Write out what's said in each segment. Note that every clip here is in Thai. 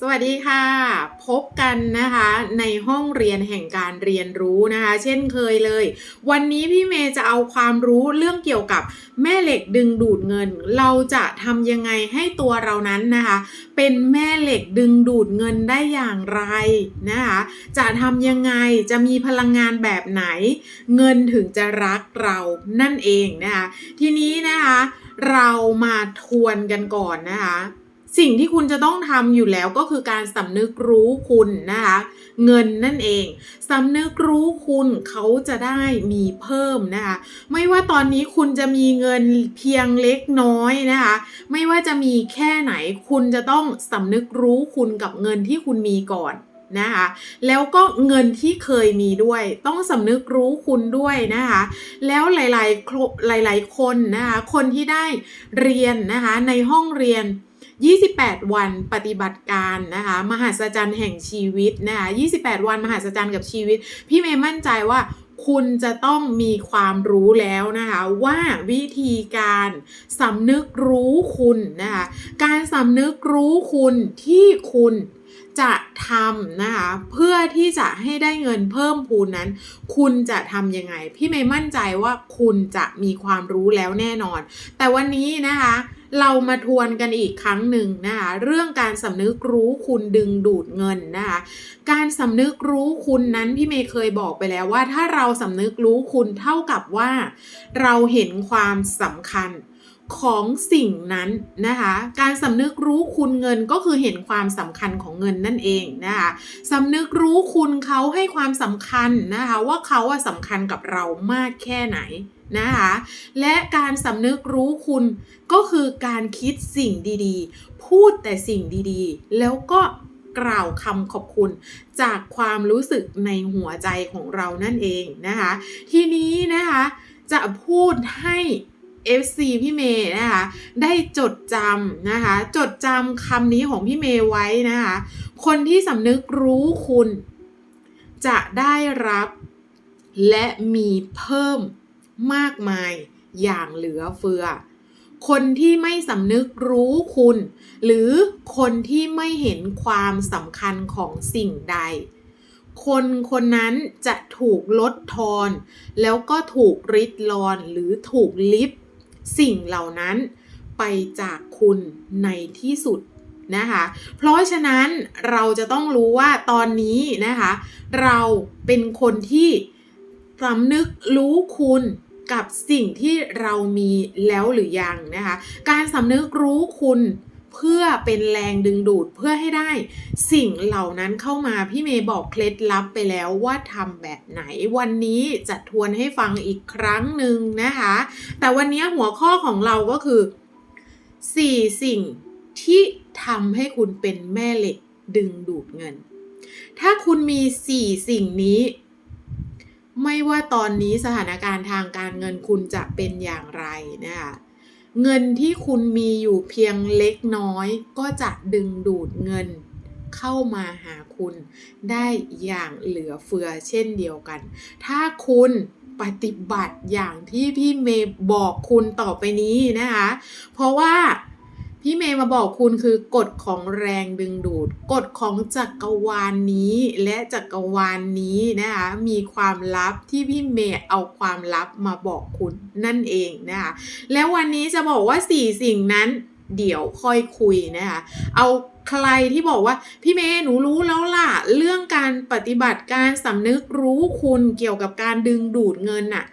สวัสดีค่ะ พบกันนะคะในห้องเรียนแห่งการเรียนรู้นะคะ เช่นเคยเลย วันนี้พี่เมย์จะเอาความรู้เรื่องเกี่ยวกับแม่เหล็กดึงดูดเงิน เราจะทำยังไงให้ตัวเรานั้นนะคะ เป็นแม่เหล็กดึงดูดเงินได้อย่างไรนะคะจะทำยังไงจะมีพลังงานแบบไหน เงินถึงจะรักเรานั่นเองนะคะทีนี้นะคะ เรามาทวนกันก่อนนะคะ สิ่งที่คุณจะต้องทำอยู่แล้วก็คือการสำนึกรู้คุณนะคะ เงินนั่นเองสำนึกรู้คุณเขาจะได้มีเพิ่มนะคะ ไม่ว่าตอนนี้คุณจะมีเงินเพียงเล็กน้อยนะคะ ไม่ว่าจะมีแค่ไหน คุณจะต้องสำนึกรู้คุณกับเงินที่คุณมีก่อนนะคะแล้วก็เงินที่เคยมีด้วย ต้องสำนึกรู้คุณด้วยนะคะแล้วหลายๆหลาย ๆ คนนะคะคนที่ได้เรียนนะคะในห้องเรียน 28 วันปฏิบัติการนะคะมหัศจรรย์แห่งชีวิตนะคะ28 วันมหัศจรรย์กับชีวิต พี่เมย์มั่นใจว่าคุณจะต้องมีความรู้แล้วนะคะว่าวิธีการสำนึกรู้คุณนะคะการสำนึกรู้คุณที่คุณจะทำนะคะเพื่อที่จะให้ได้เงินเพิ่มพูนนั้น คุณจะทำยังไง พี่เมย์มั่นใจว่าคุณจะมีความรู้แล้วแน่นอน แต่วันนี้นะคะเรามาทวนกันอีกครั้งหนึ่งนะคะเรื่องการสำนึกรู้คุณดึงดูดเงินนะคะการสำนึกรู้คุณนั้นพี่เมย์เคยบอกไปแล้วว่า ถ้าเราสำนึกรู้คุณเท่ากับว่า เราเห็นความสำคัญของสิ่งนั้นนะคะการสำนึกรู้คุณเงินก็คือเห็นความสำคัญของเงินนั่นเองนะคะสำนึกรู้คุณเขาให้ความสำคัญนะคะว่าเขาสำคัญกับเรามากแค่ไหนนะคะและการสำนึกรู้คุณก็คือการคิดสิ่งดีๆ พูดแต่สิ่งดีๆ แล้วก็กล่าวคำขอบคุณจากความรู้สึกในหัวใจของเรานั่นเองนะคะ ทีนี้นะคะจะพูดให้ FC พี่เมย์นะคะได้จดจำนะคะจดจำคำนี้ของพี่เมย์ไว้นะคะคนที่สำนึกรู้คุณ จะได้รับและมีเพิ่ม มากมายอย่างเหลือเฟือ คนที่ไม่สำนึกรู้คุณ หรือคนที่ไม่เห็นความสำคัญของสิ่งใด คนคนนั้นจะถูกลดทอน แล้วก็ถูกริดรอนหรือถูกลิฟสิ่งเหล่านั้นไปจากคุณในที่สุดนะคะ เพราะฉะนั้นเราจะต้องรู้ว่าตอนนี้นะคะ เราเป็นคนที่สำนึกรู้คุณ กับสิ่งที่เรามีแล้วหรือยังนะคะ การสำนึกรู้คุณเพื่อเป็นแรงดึงดูดเพื่อให้ได้สิ่งเหล่านั้นเข้ามาพี่เมย์บอกเคล็ดลับไปแล้วว่าทำแบบไหน วันนี้จะทวนให้ฟังอีกครั้งหนึ่งนะคะ แต่วันนี้หัวข้อของเราก็คือ 4 สิ่งที่ทำให้คุณเป็นแม่เหล็กดึงดูดเงิน ถ้าคุณมี 4 สิ่งนี้ ไม่ว่าตอนนี้สถานการณ์ทางการเงินคุณจะเป็นอย่างไรนะคะเงินที่คุณมีอยู่เพียงเล็กน้อย ก็จะดึงดูดเงินเข้ามาหาคุณได้อย่างเหลือเฟือเช่นเดียวกัน ถ้าคุณปฏิบัติอย่างที่พี่เมย์บอกคุณต่อไปนี้นะคะ เพราะว่า พี่เมย์มาบอกคุณคือกฎของแรงดึงดูด กฎของจักรวาลนนี้และจักรวาลนนี้นะคะมีความลับที่พี่เมย์เอาความลับมาบอกคุณนั่นเองนะคะแล้ววันนี้จะบอกว่าสี่สิ่งนั้นเดี๋ยวค่อยคุยนะคะเอาใครที่บอกว่าพี่เมย์หนูรู้แล้วล่ะ เรื่องการปฏิบัติการสำนึกรู้คุณเกี่ยวกับการดึงดูดเงินน่ะ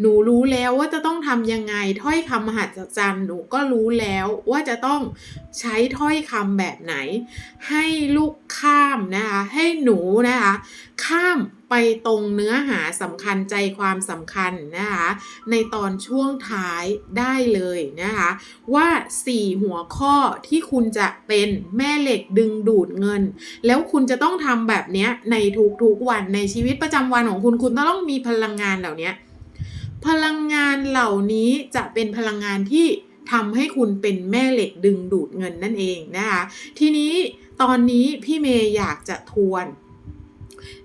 หนูรู้แล้วว่าจะต้องทำยังไงถ้อยคำมหัศจรรย์หนูก็รู้แล้วว่าจะต้องใช้ถ้อยคำแบบไหน ให้ลูกข้ามนะคะให้หนูนะคะข้ามไปตรงเนื้อหาสำคัญใจความสำคัญนะคะในตอนช่วงท้ายได้เลยนะคะว่า 4 หัวข้อที่คุณจะเป็นแม่เหล็กดึงดูดเงิน แล้วคุณจะต้องทำแบบนี้ในทุกๆวันในชีวิตประจำวันของคุณคุณต้องมีพลังงานเหล่านี้ พลังงานเหล่านี้จะเป็นพลังงานที่ทำให้คุณเป็นแม่เหล็กดึงดูดเงินนั่นเองนะคะทีนี้ตอนนี้พี่เมย์อยากจะทวน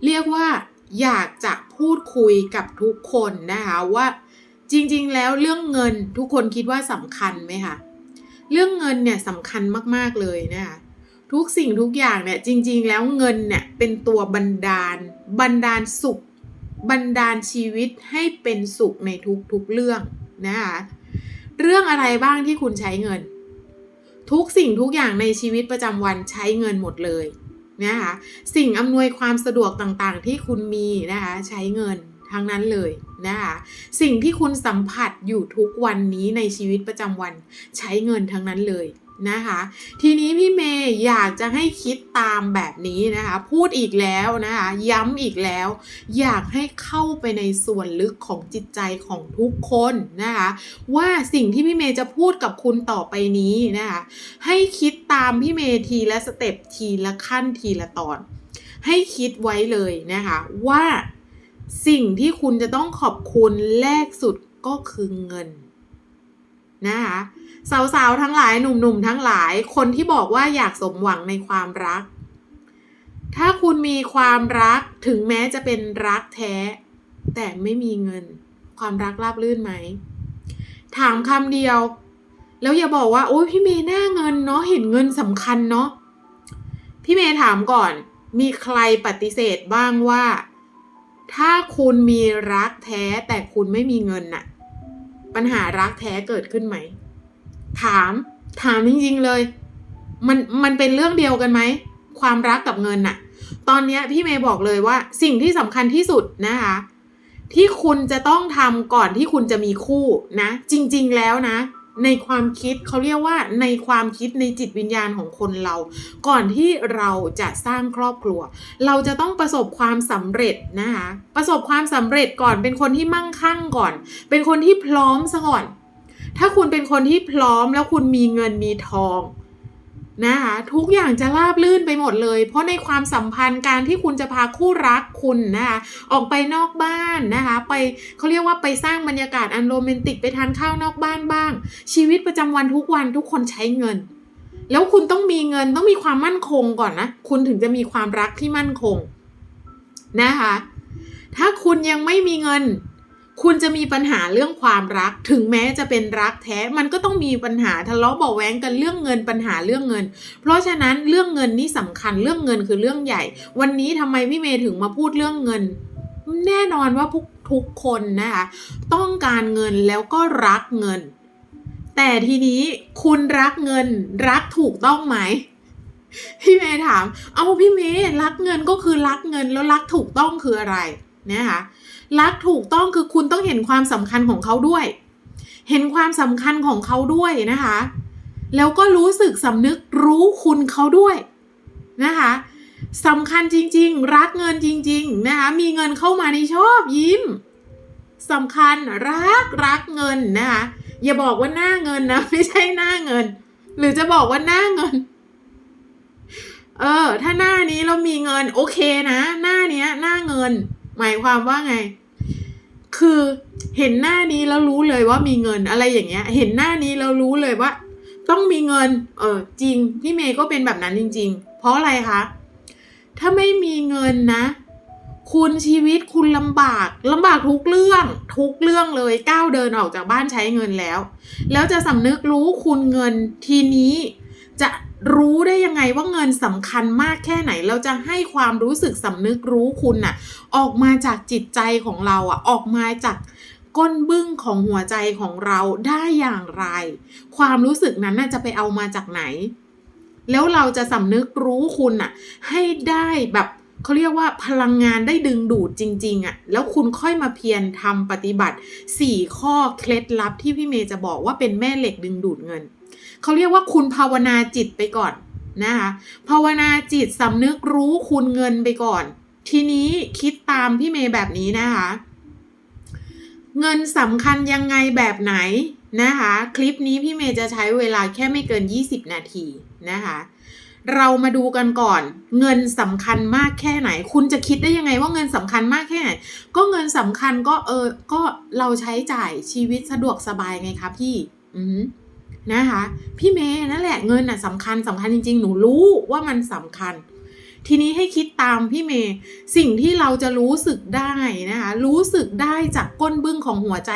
เรียกว่าอยากจะพูดคุยกับทุกคนนะคะว่าจริงๆ แล้วเรื่องเงินทุกคนคิดว่าสำคัญไหมคะเรื่องเงินเนี่ยสำคัญมากๆเลยนะคะทุกสิ่งทุกอย่างเนี่ยจริงๆ แล้วเงินเนี่ยเป็นตัวบันดาลบันดาลสุข บันดาลชีวิตให้เป็นสุขในทุกๆเรื่องนะคะเรื่องอะไรบ้างที่คุณใช้เงิน ทุกสิ่งทุกอย่างในชีวิตประจำวันใช้เงินหมดเลยนะคะสิ่งอำนวยความสะดวกต่างๆ ที่คุณมีนะคะใช้เงินทั้งนั้นเลยนะคะสิ่งที่คุณสัมผัสอยู่ทุกวันนี้ในชีวิตประจำวันใช้เงินทั้งนั้นเลย นะคะ ทีนี้พี่เมย์อยากจะให้คิดตามแบบนี้นะคะ พูดอีกแล้วนะคะ ย้ำอีกแล้ว อยากให้เข้าไปในส่วนลึกของจิตใจของทุกคนนะคะ ว่าสิ่งที่พี่เมย์จะพูดกับคุณต่อไปนี้นะคะ ให้คิดตามพี่เมย์ทีละสเต็ปทีละขั้นทีละตอน ให้คิดไว้เลยนะคะว่าสิ่งที่คุณจะต้องขอบคุณแรกสุดก็คือเงินนะคะ สาวๆทั้งหลายหนุ่มๆทั้งหลายคนที่บอกว่าอยากสมหวังในความรัก ถ้าคุณมีความรักถึงแม้จะเป็นรักแท้ แต่ไม่มีเงิน ความรักราบรื่นไหม ถามคำเดียว แล้วอย่าบอกว่า โอ้ยพี่เมย์หน้าเงินเนาะเห็นเงินสำคัญเนาะพี่เมย์ถามก่อน มีใครปฏิเสธบ้างว่า ถ้าคุณมีรักแท้แต่คุณไม่มีเงินน่ะ ปัญหารักแท้เกิดขึ้นไหม ถามถามจริงๆเลย มันมันเป็นเรื่องเดียวกันไหม ความรักกับเงินน่ะ ตอนนี้พี่เมย์บอกเลยว่า สิ่งที่สำคัญที่สุดนะคะ ที่คุณจะต้องทำก่อนที่คุณจะมีคู่นะ จริง ๆ แล้วนะ ในความคิดเขาเรียกว่าในความคิดในจิตวิญญาณของคนเรา ก่อนที่เราจะสร้างครอบครัว เราจะต้องประสบความสำเร็จนะคะ ประสบความสำเร็จก่อนเป็นคนที่มั่งคั่งก่อน เป็นคนที่พร้อมซะก่อน ถ้าคุณเป็นคนที่พร้อมแล้วคุณมีเงินมีทองนะคะทุกอย่างจะราบลื่นไปหมดเลย เพราะในความสัมพันธ์การที่คุณจะพาคู่รักคุณนะคะออกไปนอกบ้านนะคะไปเขาเรียกว่าไปสร้างบรรยากาศอันโรแมนติกไปทานข้าวนอกบ้านบ้าง ชีวิตประจำวันทุกวันทุกคนใช้เงิน แล้วคุณต้องมีเงินต้องมีความมั่นคงก่อนนะคุณถึงจะมีความรักที่มั่นคงนะคะถ้าคุณยังไม่มีเงิน คุณจะมีปัญหาเรื่องความรัก ถึงแม้จะเป็นรักแท้ มันก็ต้องมีปัญหาทะเลาะเบาะแว้งกันเรื่องเงินปัญหาเรื่องเงิน เพราะฉะนั้นเรื่องเงินนี่สำคัญเรื่องเงินคือเรื่องใหญ่ วันนี้ทำไมพี่เมย์ถึงมาพูดเรื่องเงิน แน่นอนว่าทุกทุกคนนะคะต้องการเงินแล้วก็รักเงิน แต่ทีนี้คุณรักเงินรักถูกต้องไหมพี่เมย์ถาม เอาพี่เมย์รักเงินก็คือรักเงินแล้วรักถูกต้องคืออะไร นะคะรักถูกต้องคือคุณต้องเห็นความสำคัญของเขาด้วย เห็นความสำคัญของเขาด้วยนะคะ แล้วก็รู้สึกสำนึกรู้คุณเขาด้วยนะคะสำคัญจริง ๆ รักเงินจริง ๆ นะคะ มีเงินเข้ามาในชอบยิ้มสำคัญรักรักเงินนะคะอย่าบอกว่าหน้าเงินนะไม่ใช่หน้าเงิน หรือจะบอกว่าหน้าเงิน เออ ถ้าหน้านี้เรามีเงินโอเคนะ หน้าเนี้ย หน้าเงิน หมายความว่าไง คือเห็นหน้านี้แล้วรู้เลยว่ามีเงินอะไรอย่างเงี้ย เห็นหน้านี้แล้วรู้เลยว่า ต้องมีเงิน เออจริงพี่เมย์ก็เป็นแบบนั้นจริง ๆ เพราะอะไรคะถ้าไม่มีเงินนะ คุณชีวิตคุณลำบากลำบากทุกเรื่องทุกเรื่องเลยก้าวเดินออกจากบ้านใช้เงินแล้ว แล้วจะสำนึกรู้คุณเงินทีนี้จะ รู้ได้ยังไงว่าเงินสำคัญมากแค่ไหน เราจะให้ความรู้สึกสำนึกรู้คุณน่ะ ออกมาจากจิตใจของเราอะ ออกมาจากก้นบึ้งของหัวใจของเราได้อย่างไร ความรู้สึกนั้นน่ะจะไปเอามาจากไหน แล้วเราจะสำนึกรู้คุณน่ะ ให้ได้แบบเขาเรียกว่าพลังงานได้ดึงดูดจริงๆอะ่ะ แล้วคุณค่อยมาเพียรทำปฏิบัติ 4 ข้อเคล็ดลับที่พี่เมย์จะบอกว่าเป็นแม่เหล็กดึงดูดเงิน เขาเรียกว่าคุณภาวนาจิตไปก่อนนะคะภาวนาจิตสำนึกรู้คุณเงินไปก่อน ทีนี้คิดตามพี่เมย์แบบนี้นะคะ เงินสำคัญยังไงแบบไหนนะคะ คลิปนี้พี่เมย์จะใช้เวลาแค่ไม่เกิน 20 นาทีนะคะเรามาดูกันก่อน เงินสำคัญมากแค่ไหน คุณจะคิดได้ยังไงว่าเงินสำคัญมากแค่ไหน ก็เงินสำคัญก็เออก็เราใช้จ่ายชีวิตสะดวกสบายไงคะพี่ อืม นะคะ พี่เมย์นั่นแหละเงินน่ะสำคัญสำคัญจริง ๆ หนูรู้ว่ามันสำคัญ ทีนี้ให้คิดตามพี่เมย์สิ่งที่เราจะรู้สึกได้นะคะรู้สึกได้จากก้นบึ้งของหัวใจ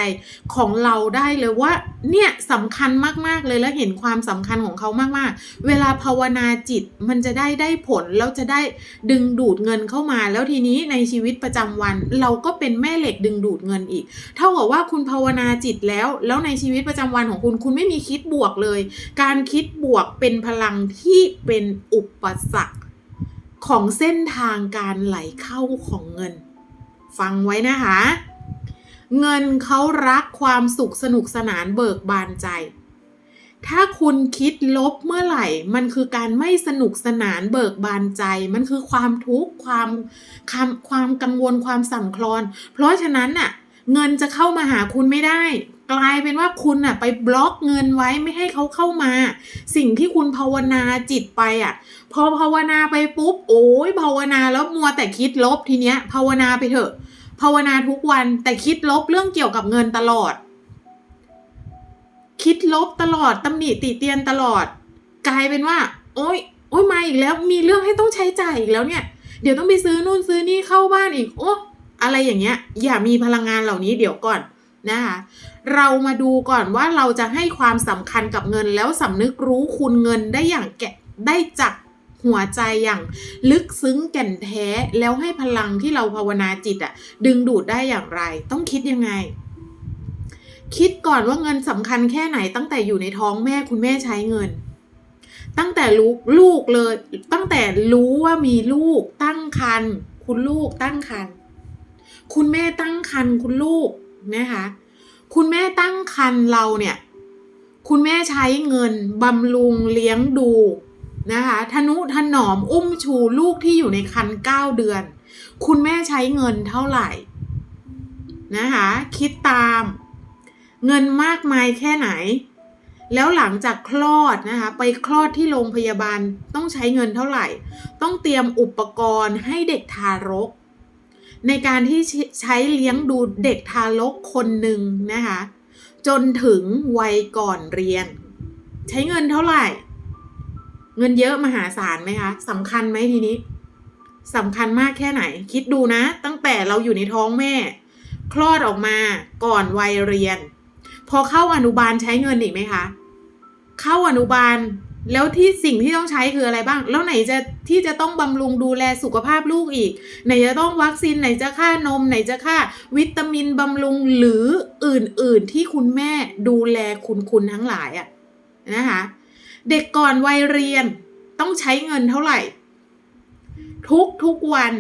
ของเราได้เลยว่าเนี่ยสำคัญมากๆเลยและเห็นความสำคัญของเขามากๆ เวลาภาวนาจิตมันจะได้ได้ผลแล้วจะได้ดึงดูดเงินเข้ามา แล้วทีนี้ในชีวิตประจำวัน เราก็เป็นแม่เหล็กดึงดูดเงินอีก เท่ากับว่าคุณภาวนาจิตแล้ว แล้วในชีวิตประจำวันของคุณคุณไม่มีคิดบวกเลย การคิดบวกเป็นพลังที่เป็นอุปสรรค ของเส้นทางการไหลเข้าของเงิน ฟังไว้นะคะ เงินเขารักความสุขสนุกสนานเบิกบานใจ ถ้าคุณคิดลบเมื่อไหร่ มันคือการไม่สนุกสนานเบิกบานใจ มันคือความทุกข์ความความความกังวลความสั่นคลอน เพราะฉะนั้นน่ะ เงินจะเข้ามาหาคุณไม่ได้ กลายเป็นว่าคุณน่ะไปบล็อกเงินไว้ไม่ให้เขาเข้ามา สิ่งที่คุณภาวนาจิตไปอะพอภาวนาไปปุ๊บ โอ้ยภาวนาแล้วมัวแต่คิดลบทีเนี้ย ภาวนาไปเถอะ ภาวนาทุกวันแต่คิดลบเรื่องเกี่ยวกับเงินตลอด คิดลบตลอดตำหนิติเตียนตลอด กลายเป็นว่า โอ้ยโอ้ยมาอีกแล้วมีเรื่องให้ต้องใช้จ่ายอีกแล้วเนี่ย เดี๋ยวต้องไปซื้อนู่นซื้อนี่เข้าบ้านอีกโอ้อะไรอย่างเงี้ย อย่ามีพลังงานเหล่านี้เดี๋ยวก่อน นะคะเรามาดูก่อนว่าเราจะให้ความสำคัญกับเงินแล้วสำนึกรู้คุณเงินได้อย่างแกะได้จากหัวใจอย่างลึกซึ้งแก่นแท้แล้วให้พลังที่เราภาวนาจิตอะดึงดูดได้อย่างไร ต้องคิดยังไง คิดก่อนว่าเงินสำคัญแค่ไหนตั้งแต่อยู่ในท้องแม่คุณแม่ใช้เงิน ตั้งแต่รู้ลูกเลย ตั้งแต่รู้ว่ามีลูกตั้งครรภ์คุณลูกตั้งครรภ์คุณแม่ตั้งครรภ์คุณลูก นะคะคุณแม่ตั้งครรภ์เราเนี่ยคุณแม่ใช้เงินบำรุงเลี้ยงดูนะคะทนุถนอมอุ้มชูลูกที่อยู่ในครรภ์เก้าเดือน คุณแม่ใช้เงินเท่าไหร่นะคะคิดตามเงินมากมายแค่ไหน แล้วหลังจากคลอดนะคะไปคลอดที่โรงพยาบาลต้องใช้เงินเท่าไหร่ ต้องเตรียมอุปกรณ์ให้เด็กทารก ในการที่ใช้เลี้ยงดูเด็กทารกคนหนึ่งนะคะ จนถึงวัยก่อนเรียน ใช้เงินเท่าไหร่ เงินเยอะมหาศาลไหมคะสำคัญไหมทีนี้สำคัญมากแค่ไหน คิดดูนะ ตั้งแต่เราอยู่ในท้องแม่ คลอดออกมาก่อนวัยเรียน พอเข้าอนุบาลใช้เงินอีกไหมคะ เข้าอนุบาล แล้วที่สิ่งที่ต้องใช้คืออะไรบ้าง แล้วไหนจะที่จะต้องบำรุงดูแลสุขภาพลูกอีก ไหนจะต้องวัคซีนไหนจะค่านม ไหนจะค่าวิตามินบำรุงหรืออื่นๆที่คุณแม่ดูแลคุณคุณทั้งหลายอะนะคะเด็กก่อนวัยเรียนต้องใช้เงินเท่าไหร่ ทุกทุกวัน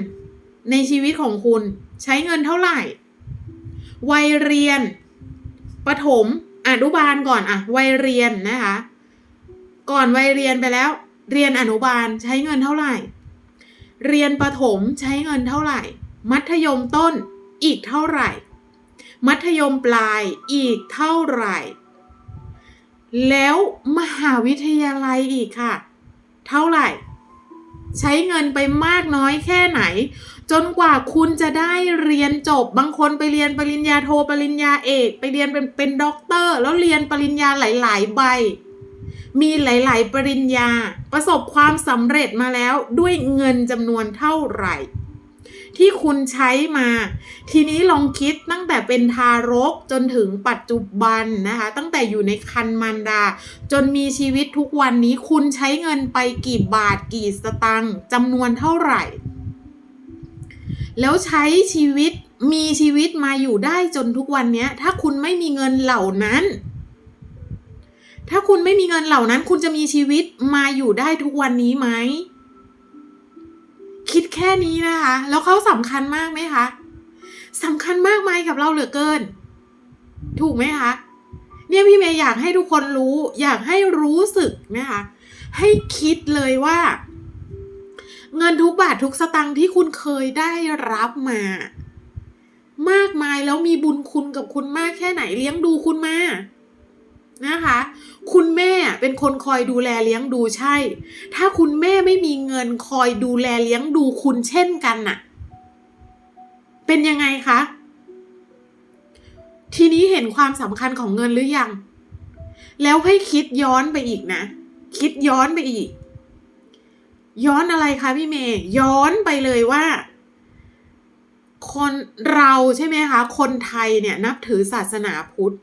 ในชีวิตของคุณใช้เงินเท่าไหร่ วัยเรียนประถมอนุบาลก่อนอะวัยเรียนนะคะ ก่อนวัยเรียนไปแล้ว เรียนอนุบาลใช้เงินเท่าไหร่ เรียนประถมใช้เงินเท่าไหร่ มัธยมต้นอีกเท่าไหร่ มัธยมปลายอีกเท่าไหร่ แล้วมหาวิทยาลัยอีกค่ะ เท่าไหร่ ใช้เงินไปมากน้อยแค่ไหน จนกว่าคุณจะได้เรียนจบบางคนไปเรียนปริญญาโทปริญญาเอก ไปเรียนเป็นเป็นด็อกเตอร์ แล้วเรียนปริญญาหลาย ๆ ใบ มีหลาย ๆ ปริญญา ประสบความสำเร็จมาแล้วด้วยเงินจำนวนเท่าไหร่ ที่คุณใช้มา ทีนี้ลองคิดตั้งแต่เป็นทารกจนถึงปัจจุบันนะคะ ตั้งแต่อยู่ในคันมารดา จนมีชีวิตทุกวันนี้คุณใช้เงินไปกี่บาทกี่สตังค์จำนวนเท่าไหร่ แล้วใช้ชีวิตมีชีวิตมาอยู่ได้จนทุกวันนี้ถ้าคุณไม่มีเงินเหล่านั้น ถ้าคุณไม่มีเงินเหล่านั้น คุณจะมีชีวิตมาอยู่ได้ทุกวันนี้ไหม คิดแค่นี้นะคะ แล้วเขาสำคัญมากไหมคะสำคัญมากไหมกับเราเหลือเกิน ถูกไหมคะ เนี่ยพี่เมย์อยากให้ทุกคนรู้ อยากให้รู้สึกนะคะ ให้คิดเลยว่า เงินทุกบาททุกสตังค์ที่คุณเคยได้รับมา มากมายแล้วมีบุญคุณกับคุณมากแค่ไหนเลี้ยงดูคุณมา นะคะ คุณแม่เป็นคนคอยดูแลเลี้ยงดูใช่ ถ้าคุณแม่ไม่มีเงินคอยดูแลเลี้ยงดูคุณเช่นกันน่ะ เป็นยังไงคะ ทีนี้เห็นความสำคัญของเงินหรือยัง แล้วให้คิดย้อนไปอีกนะ คิดย้อนไปอีก ย้อนอะไรคะพี่เมย์ ย้อนไปเลยว่าคนเราใช่ไหมคะ คนไทยเนี่ยนับถือศาสนาพุทธ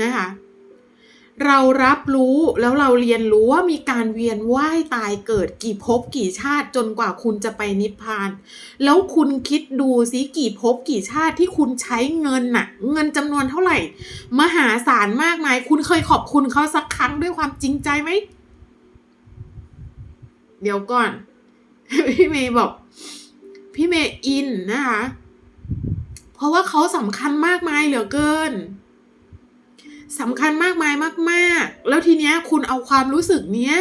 นะคะ เรารับรู้แล้วเราเรียนรู้ว่ามีการเวียนว่ายตายเกิดกี่ภพกี่ชาติจนกว่าคุณจะไปนิพพาน แล้วคุณคิดดูสิกี่ภพกี่ชาติที่คุณใช้เงินน่ะ เงินจำนวนเท่าไหร่ มหาศาลมากมาย คุณเคยขอบคุณเขาสักครั้งด้วยความจริงใจไหม เดี๋ยวก่อน พี่เมย์บอก พี่เมย์อินนะคะ เพราะว่าเขาสำคัญมากมายเหลือเกิน สำคัญมากมายมาก ๆ แล้วทีเนี้ยคุณเอาความรู้สึกเนี้ย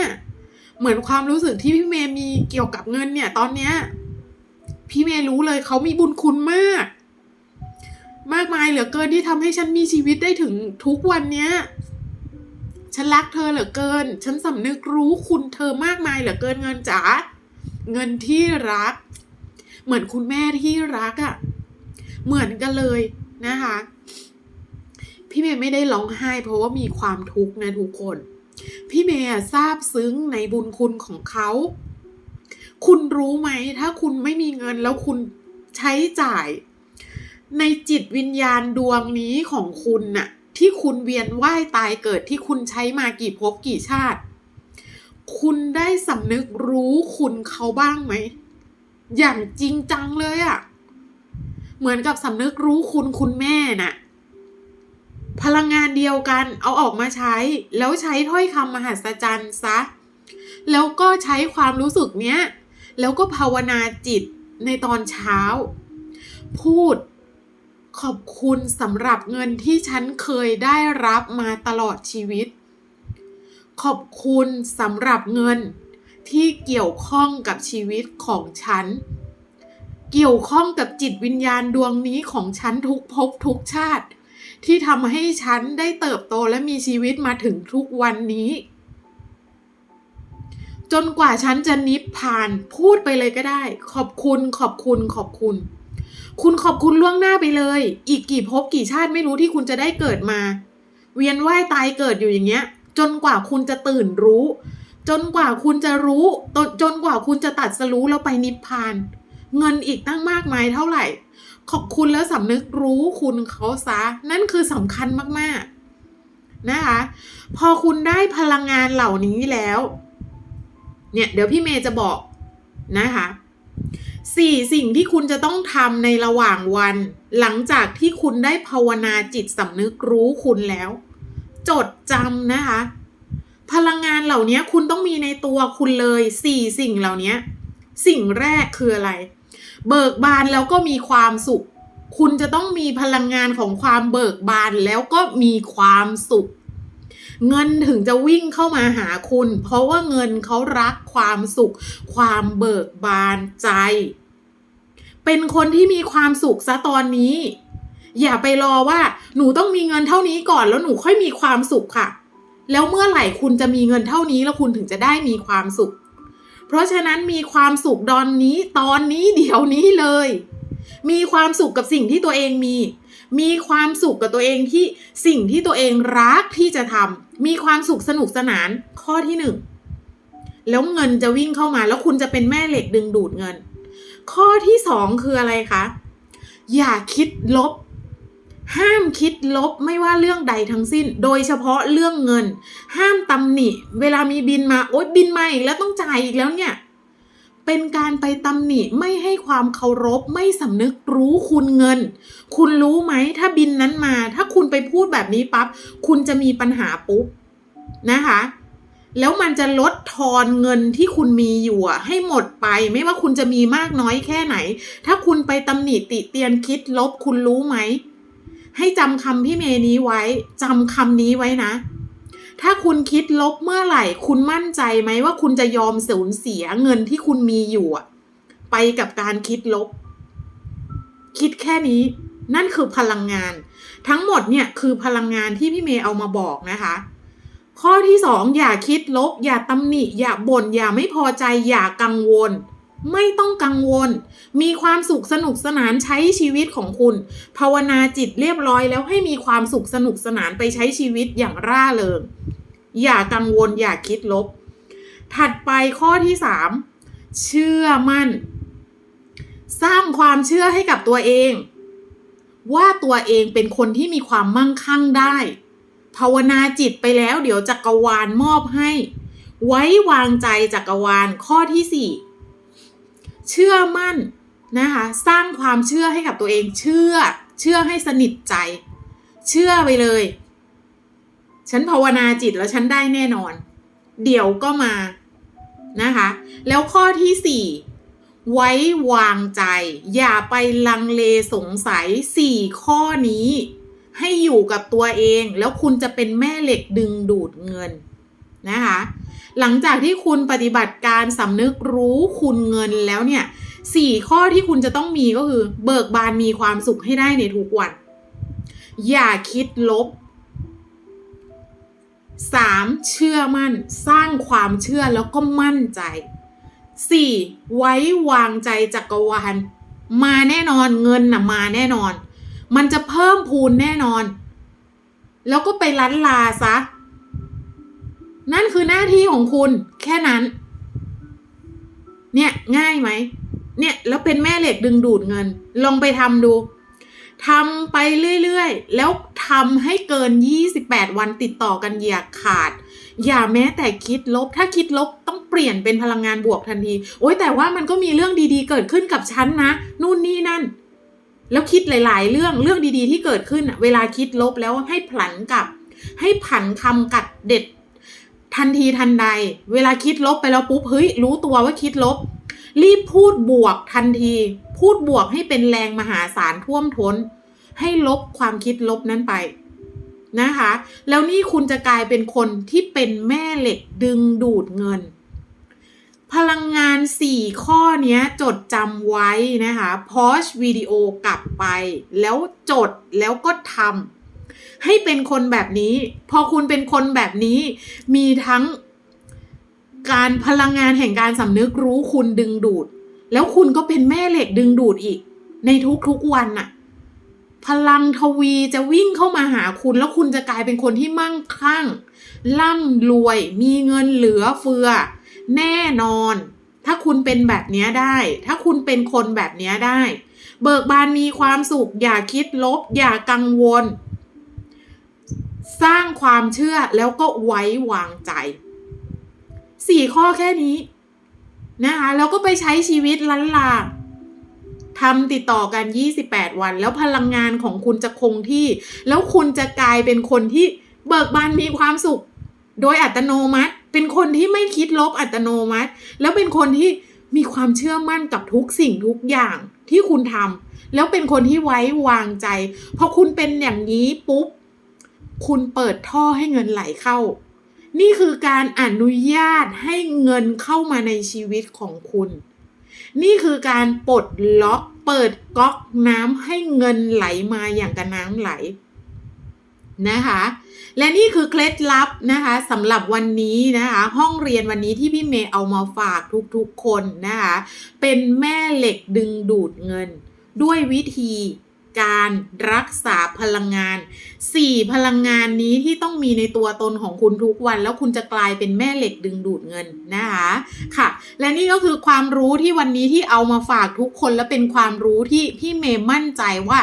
เหมือนความรู้สึกที่พี่เมย์มีเกี่ยวกับเงินเนี่ย ตอนเนี้ย พี่เมย์รู้เลยเขามีบุญคุณมาก มากมายเหลือเกินที่ทำให้ฉันมีชีวิตได้ถึงทุกวันเนี้ย ฉันรักเธอเหลือเกิน ฉันสำนึกรู้คุณเธอมากมายเหลือเกินเงินจ๋าเงินที่รัก เหมือนคุณแม่ที่รักอะ่ะ เหมือนกันเลยนะคะ พี่เมย์ไม่ได้ร้องไห้ เพราะว่ามีความทุกข์นะทุกคน พี่เมย์ทราบซึ้งในบุญคุณของเขา คุณรู้ไหมถ้าคุณไม่มีเงินแล้วคุณใช้จ่าย ในจิตวิญญาณดวงนี้ของคุณน่ะ ที่คุณเวียนว่ายตายเกิดที่คุณใช้มากี่ภพกี่ชาติ คุณได้สำนึกรู้คุณเขาบ้างไหม อย่างจริงจังเลยอะ่ะ เหมือนกับสำนึกรู้คุณคุณแม่น่ะ พลังงานเดียวกันเอาออกมาใช้ แล้วใช้ถ้อยคำมหัศจรรย์ซะ แล้วก็ใช้ความรู้สึกเนี้ย แล้วก็ภาวนาจิตในตอนเช้า พูดขอบคุณสำหรับเงินที่ฉันเคยได้รับมาตลอดชีวิต ขอบคุณสำหรับเงินที่เกี่ยวข้องกับชีวิตของฉัน เกี่ยวข้องกับจิตวิญญาณดวงนี้ของฉันทุกภพทุกชาติ ที่ทำให้ฉันได้เติบโตและมีชีวิตมาถึงทุกวันนี้ จนกว่าฉันจะนิพพานพูดไปเลยก็ได้ ขอบคุณขอบคุณขอบคุณ คุณขอบคุณล่วงหน้าไปเลย อีกกี่ภพกี่ชาติไม่รู้ที่คุณจะได้เกิดมา เวียนว่ายตายเกิดอยู่อย่างเงี้ย จนกว่าคุณจะตื่นรู้ จนกว่าคุณจะรู้จนกว่าคุณจะตัดสรู้แล้วไปนิพพาน เงินอีกตั้งมากมายเท่าไหร่ ขอบคุณแล้วสำนึกรู้คุณเขาซะ นั่นคือสำคัญมากๆนะคะ พอคุณได้พลังงานเหล่านี้แล้ว เนี่ยเดี๋ยวพี่เมย์จะบอกนะคะสี่สิ่งที่คุณจะต้องทำในระหว่างวัน หลังจากที่คุณได้ภาวนาจิตสำนึกรู้คุณแล้ว จดจำนะคะ พลังงานเหล่านี้คุณต้องมีในตัวคุณเลยสี่สิ่งเหล่านี้ สิ่งแรกคืออะไร เบิกบานแล้วก็มีความสุข คุณจะต้องมีพลังงานของความเบิกบานแล้วก็มีความสุข เงินถึงจะวิ่งเข้ามาหาคุณ เพราะว่าเงินเขารักความสุข ความเบิกบานใจ เป็นคนที่มีความสุขซะตอนนี้ อย่าไปรอว่าหนูต้องมีเงินเท่านี้ก่อนแล้วหนูค่อยมีความสุขค่ะ แล้วเมื่อไหร่คุณจะมีเงินเท่านี้แล้วคุณถึงจะได้มีความสุข เพราะฉะนั้นมีความสุขตอนนี้ตอนนี้เดี๋ยวนี้เลย มีความสุขกับสิ่งที่ตัวเองมี มีความสุขกับตัวเองที่สิ่งที่ตัวเองรักที่จะทำมีความสุขสนุกสนานข้อที่หนึ่งแล้วเงินจะวิ่งเข้ามาแล้วคุณจะเป็นแม่เหล็กดึงดูดเงิน ข้อที่สองคืออะไรคะอย่าคิดลบ ห้ามคิดลบไม่ว่าเรื่องใดทั้งสิ้น โดยเฉพาะเรื่องเงิน ห้ามตำหนิ เวลามีบินมาโอ๊ยบินมาอีกแล้วต้องจ่ายอีกแล้วเนี่ย เป็นการไปตำหนิไม่ให้ความเคารพไม่สำนึกรู้คุณเงิน คุณรู้ไหมถ้าบินนั้นมา ถ้าคุณไปพูดแบบนี้ปั๊บคุณจะมีปัญหาปุ๊บนะคะแล้วมันจะลดทอนเงินที่คุณมีอยู่ให้หมดไป ไม่ว่าคุณจะมีมากน้อยแค่ไหน ถ้าคุณไปตำหนิติเตียนคิดลบคุณรู้ไหม ให้จำคำพี่เมย์นี้ไว้จำคำนี้ไว้นะ ถ้าคุณคิดลบเมื่อไหร่ คุณมั่นใจไหมว่าคุณจะยอมสูญเสียเงินที่คุณมีอยู่ไปกับการคิดลบ คิดแค่นี้ นั่นคือพลังงาน ทั้งหมดเนี่ยคือพลังงานที่พี่เมย์เอามาบอกนะคะ ข้อที่สองอย่าคิดลบ อย่าตำหนิ อย่าบน่นอย่าไม่พอใจ อย่ากังวล ไม่ต้องกังวล มีความสุขสนุกสนานใช้ชีวิตของคุณ ภาวนาจิตเรียบร้อยแล้วให้มีความสุขสนุกสนานไปใช้ชีวิตอย่างร่าเริง อย่ากังวลอย่าคิดลบ ถัดไปข้อที่สามเชื่อมั่น สร้างความเชื่อให้กับตัวเอง ว่าตัวเองเป็นคนที่มีความมั่งคั่งได้ ภาวนาจิตไปแล้วเดี๋ยวจักรวาลมอบให้ ไว้วางใจจักรวาลข้อที่สี่ เชื่อมั่นนะคะ สร้างความเชื่อให้กับตัวเอง เชื่อ เชื่อให้สนิทใจ เชื่อไปเลย ฉันภาวนาจิตแล้วฉันได้แน่นอน เดี๋ยวก็มานะคะ แล้วข้อที่สี่ไว้วางใจ อย่าไปลังเลสงสัยสี่ข้อนี้ ให้อยู่กับตัวเอง แล้วคุณจะเป็นแม่เหล็กดึงดูดเงิน นะคะ หลังจากที่คุณปฏิบัติการสำนึกรู้คุณเงินแล้วเนี่ยสี่ข้อที่คุณจะต้องมีก็คือ เบิกบานมีความสุขให้ได้ในทุกวัน อย่าคิดลบ 3. เชื่อมั่น สร้างความเชื่อแล้วก็มั่นใจ 4. ไว้วางใจจักรวาลมาแน่นอนเงินน่ะมาแน่นอน มันจะเพิ่มพูนแน่นอน แล้วก็ไปลันลาซะ นั่นคือหน้าที่ของคุณแค่นั้น เนี่ยง่ายไหม เนี่ยแล้วเป็นแม่เหล็กดึงดูดเงิน ลองไปทำดูทำไปเรื่อยๆ แล้วทำให้เกิน 28 วันติดต่อกันอย่าขาด อย่าแม้แต่คิดลบ ถ้าคิดลบต้องเปลี่ยนเป็นพลังงานบวกทันที โอ้ยแต่ว่ามันก็มีเรื่องดีๆ เกิดขึ้นกับฉันนะ นู่นนี่นั่น แล้วคิดหลาย ๆ เรื่องเรื่องดีๆ ที่เกิดขึ้นเวลาคิดลบแล้วให้ผลันกลับ ให้ผันคำกัดเด็ด ทันทีทันใด เวลาคิดลบไปแล้วปุ๊บเฮ้ยรู้ตัวว่าคิดลบ รีบพูดบวกทันที พูดบวกให้เป็นแรงมหาศาลท่วมท้น ให้ลบความคิดลบนั้นไปนะคะ แล้วนี่คุณจะกลายเป็นคนที่เป็นแม่เหล็กดึงดูดเงิน พลังงาน 4 ข้อนี้จดจำไว้นะคะพอชวิดีโอกลับไป แล้วจดแล้วก็ทำ ให้เป็นคนแบบนี้ พอคุณเป็นคนแบบนี้ มีทั้งการพลังงานแห่งการสำนึกรู้คุณดึงดูด แล้วคุณก็เป็นแม่เหล็กดึงดูดอีก ในทุกๆวันน่ะ พลังทวีจะวิ่งเข้ามาหาคุณ แล้วคุณจะกลายเป็นคนที่มั่งคั่งร่ำรวย มีเงินเหลือเฟือ แน่นอน ถ้าคุณเป็นแบบนี้ได้ ถ้าคุณเป็นคนแบบนี้ได้ เบิกบานมีความสุข อย่าคิดลบ อย่ากังวล สร้างความเชื่อแล้วก็ไว้วางใจสี่ข้อแค่นี้นะคะ แล้วก็ไปใช้ชีวิตลันลาทำติดต่อกัน 28 วัน แล้วพลังงานของคุณจะคงที่ แล้วคุณจะกลายเป็นคนที่เบิกบานมีความสุข โดยอัตโนมัติ เป็นคนที่ไม่คิดลบอัตโนมัติ แล้วเป็นคนที่มีความเชื่อมั่นกับทุกสิ่งทุกอย่างที่คุณทำแล้วเป็นคนที่ไว้วางใจพอคุณเป็นอย่างนี้ปุ๊บ คุณเปิดท่อให้เงินไหลเข้า นี่คือการอนุญาตให้เงินเข้ามาในชีวิตของคุณ นี่คือการปลดล็อกเปิดก๊อกน้ำให้เงินไหลมาอย่างกับน้ำไหลนะคะ และนี่คือเคล็ดลับนะคะสำหรับวันนี้นะคะ ห้องเรียนวันนี้ที่พี่เมย์เอามาฝากทุกๆคนนะคะ เป็นแม่เหล็กดึงดูดเงิน ด้วยวิธี การรักษาพลังงาน 4 พลังงานนี้ที่ต้องมีในตัวตนของคุณทุกวัน แล้วคุณจะกลายเป็นแม่เหล็กดึงดูดเงินนะคะค่ะ และนี่ก็คือความรู้ที่วันนี้ที่เอามาฝากทุกคนและเป็นความรู้ที่พี่เมย์มั่นใจว่า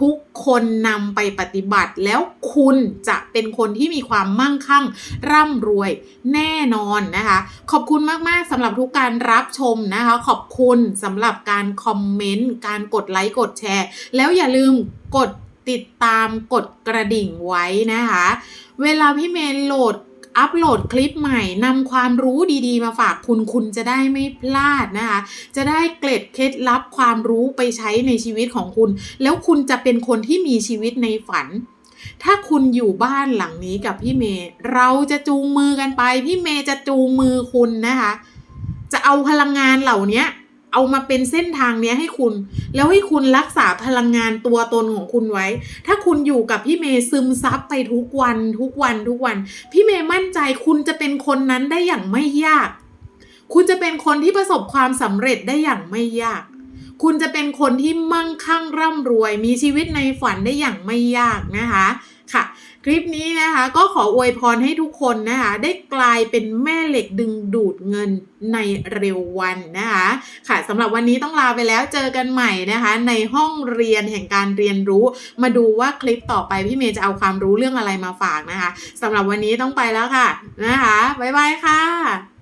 ทุกคนนำไปปฏิบัติ แล้วคุณจะเป็นคนที่มีความมั่งคั่ง ร่ำรวยแน่นอนนะคะ ขอบคุณมากๆสำหรับทุกการรับชมนะคะ ขอบคุณสำหรับการคอมเมนต์การกดไลค์กดแชร์ แล้วอย่าลืมกดติดตามกดกระดิ่งไว้นะคะ เวลาพี่เมย์โหลดอัปโหลดคลิปใหม่นำความรู้ดีๆ มาฝากคุณคุณจะได้ไม่พลาดนะคะ จะได้เกล็ดเคล็ดลับความรู้ไปใช้ในชีวิตของคุณ แล้วคุณจะเป็นคนที่มีชีวิตในฝัน ถ้าคุณอยู่บ้านหลังนี้กับพี่เมย์เราจะจูงมือกันไป พี่เมย์จะจูงมือคุณนะคะ จะเอาพลังงานเหล่านี้ เอามาเป็นเส้นทางเนี้ยให้คุณ แล้วให้คุณรักษาพลังงานตัวตนของคุณไว้ ถ้าคุณอยู่กับพี่เมย์ซึมซับไปทุกวันทุกวันทุกวัน พี่เมย์มั่นใจคุณจะเป็นคนนั้นได้อย่างไม่ยาก คุณจะเป็นคนที่ประสบความสำเร็จได้อย่างไม่ยาก คุณจะเป็นคนที่มั่งคั่งร่ำรวย มีชีวิตในฝันได้อย่างไม่ยากนะคะ ค่ะ คลิปนี้นะคะก็ขออวยพรให้ทุกคนนะคะได้กลายเป็นแม่เหล็กดึงดูดเงินในเร็ววันนะคะค่ะสำหรับวันนี้ต้องลาไปแล้วเจอกันใหม่นะคะ ในห้องเรียนแห่งการเรียนรู้ มาดูว่าคลิปต่อไปพี่เมย์จะเอาความรู้เรื่องอะไรมาฝากนะคะสำหรับวันนี้ต้องไปแล้วค่ะนะคะบ๊ายบายค่ะ